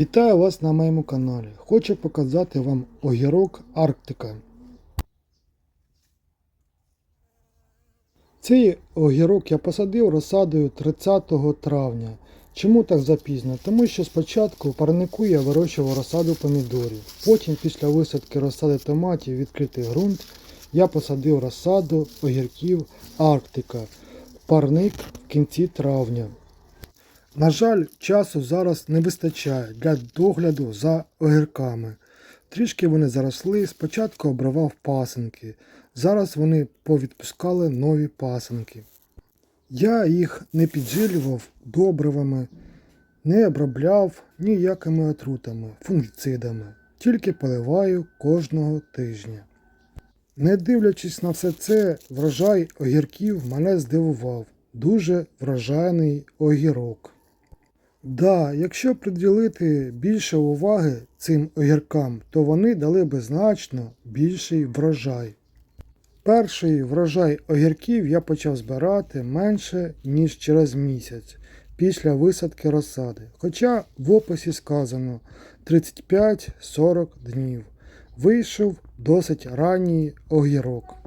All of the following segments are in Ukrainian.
Вітаю вас на моєму каналі. Хочу показати вам огірок Арктика. Цей огірок я посадив розсадою 30 травня. Чому так запізно? Тому що спочатку парнику я вирощував розсаду помідорів. Потім після висадки розсади томатів відкритий ґрунт я посадив розсаду огірків Арктика парник в кінці травня. На жаль, часу зараз не вистачає для догляду за огірками. Трішки вони заросли, спочатку обривав пасинки. Зараз вони повідпускали нові пасинки. Я їх не піджилював добривами, не обробляв ніякими отрутами, фунгіцидами, тільки поливаю кожного тижня. Не дивлячись на все це, врожай огірків мене здивував. Дуже врожайний огірок. Да, якщо приділити більше уваги цим огіркам, то вони дали би значно більший врожай. Перший врожай огірків я почав збирати менше, ніж через місяць після висадки розсади. Хоча в описі сказано 35-40 днів. Вийшов досить ранній огірок.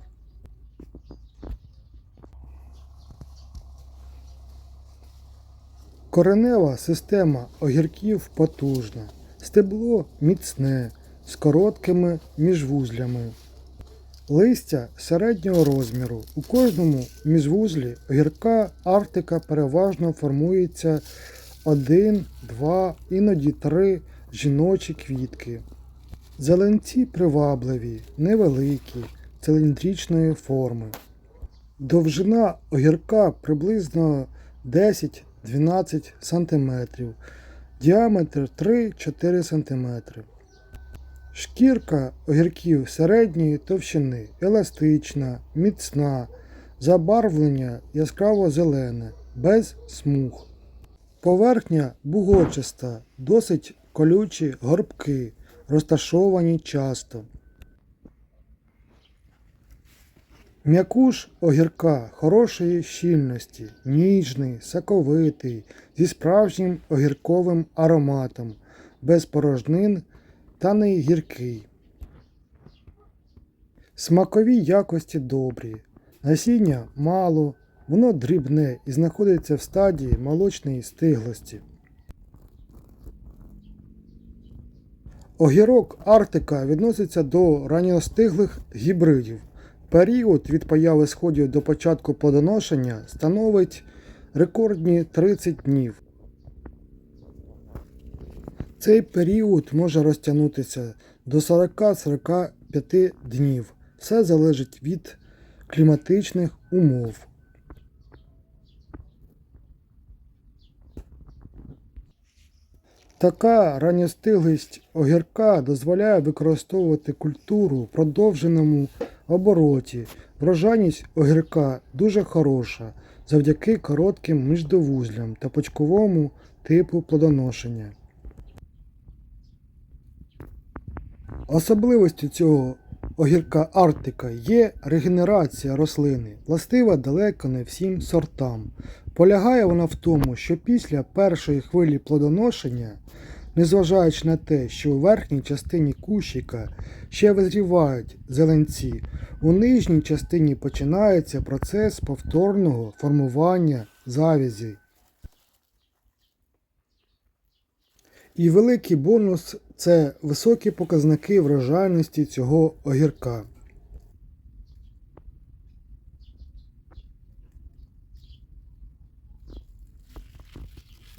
Коренева система огірків потужна, стебло міцне, з короткими міжвузлями. Листя середнього розміру. У кожному міжвузлі огірка Арктика переважно формується один, два, іноді три жіночі квітки. Зеленці привабливі, невеликі, циліндричної форми. Довжина огірка приблизно 10-12 см, діаметр 3-4 см. Шкірка огірків середньої товщини, еластична, міцна, забарвлення яскраво зелене, без смуг. Поверхня бугорчаста, досить колючі горбки, розташовані часто. М'якуш огірка хорошої щільності, ніжний, соковитий, зі справжнім огірковим ароматом, без порожнин та не гіркий. Смакові якості добрі, насіння мало, воно дрібне і знаходиться в стадії молочної стиглості. Огірок Арктика відноситься до ранньостиглих гібридів. Період від появи сходів до початку плодоношення становить рекордні 30 днів. Цей період може розтягнутися до 40-45 днів. Все залежить від кліматичних умов. Така ранньостиглість огірка дозволяє використовувати культуру в продовженому обороті. Врожайність огірка дуже хороша завдяки коротким міждовузлям та почковому типу плодоношення. Особливостю цього огірка Арктика є регенерація рослини, властива далеко не всім сортам. Полягає вона в тому, що після першої хвилі плодоношення, незважаючи на те, що у верхній частині кущика ще визрівають зеленці, у нижній частині починається процес повторного формування завязі. І великий бонус це високі показники врожайності цього огірка.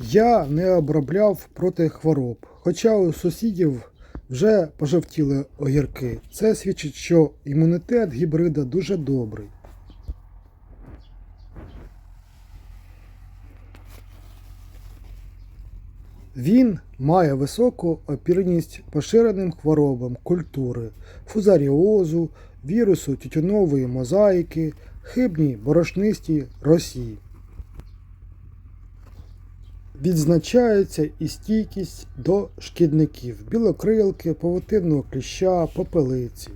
Я не обробляв проти хвороб, хоча у сусідів вже пожовтіли огірки. Це свідчить, що імунітет гібрида дуже добрий. Він має високу опірність поширеним хворобам культури, фузаріозу, вірусу тютюнової мозаїки, хибній борошнистій росі. Відзначається і стійкість до шкідників білокрилки, павутинного кліща, попелиці.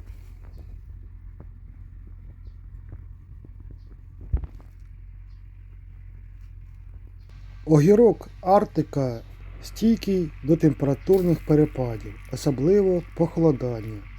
Огірок Арктика стійкий до температурних перепадів, особливо похолодання.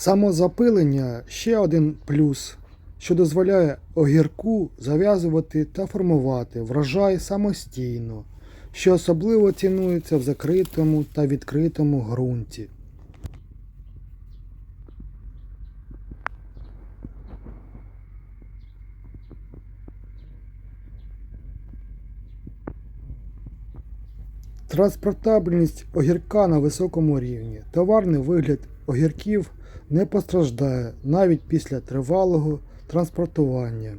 Самозапилення ще один плюс, що дозволяє огірку зав'язувати та формувати врожай самостійно, що особливо цінується в закритому та відкритому ґрунті. Транспортабельність огірка на високому рівні. Товарний вигляд огірків не постраждає навіть після тривалого транспортування.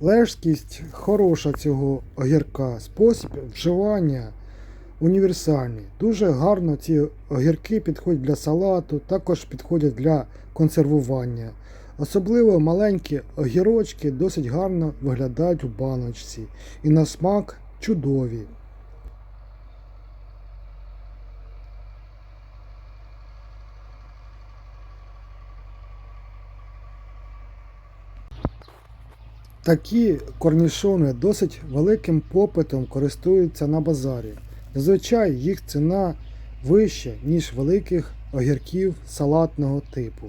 Лежкість хороша цього огірка, спосіб вживання універсальний. Дуже гарно ці огірки підходять для салату, також підходять для консервування. Особливо маленькі огірочки досить гарно виглядають у баночці і на смак чудові. Такі корнішони досить великим попитом користуються на базарі. Зазвичай їх ціна вища, ніж великих огірків салатного типу.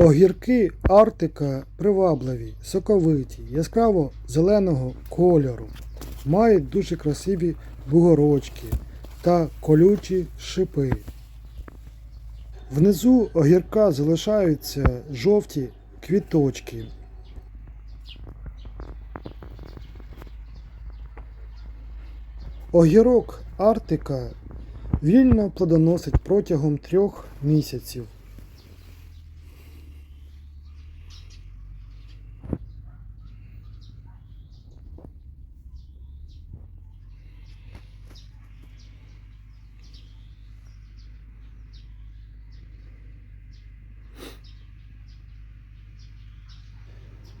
Огірки Артика привабливі, соковиті, яскраво зеленого кольору, мають дуже красиві бугорочки та колючі шипи. Внизу огірка залишаються жовті квіточки. Огірок Артика вільно плодоносить протягом трьох місяців.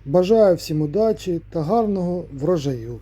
Бажаю всім удачі та гарного врожаю.